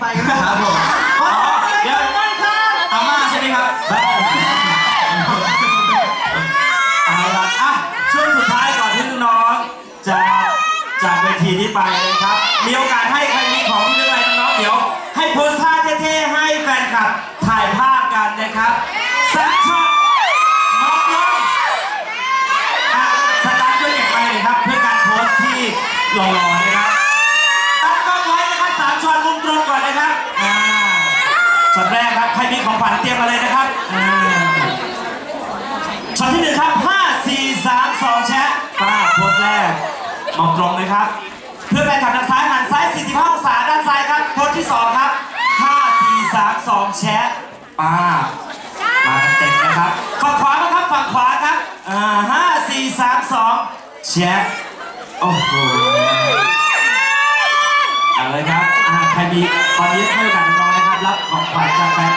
ไปครับผมอ๋อเดี๋ยวอาม่าใช่ไหมครับเอาละอะช่วงสุดท้ายก่อนที่น้องๆจะจากเวทีนี้ไปนะครับ มีโอกาสให้ใครมีของที่เรื่องอะไรน้องๆเดี๋ยว ให้โพสท่าเท่ๆให้แฟนคลับถ่ายภาพกันนะครับสักช็อตมองลงอะสตาร์ทด้วยเก็บไปเลยครับ เพื่อการโพสที่หล่อๆนะครับตั้งกล้องไว้นะครับสามช็อตมุมตรง ช็อตแรกครับใครมีของขวัญเตรียมมาเลยนะครับช็อตที่หนึ่งครับ5 4 3 2แชะป้าโพสแรกมองตรงเลยครับ เพื่อแฟนคลับทางซ้ายหันซ้าย 45 องศาด้านซ้ายครับโพสที่2ครับ5 4 3 2แชะป้ามาเต็มนะครับฝั่งขวาครับฝั่งขวาครับอ่า5 4 3 2แชะโอ้โห เอาเลยครับอ่าใครมีตอนนี้ให้โอกาสน้องๆนะครับ รับของขวัญจากแฟน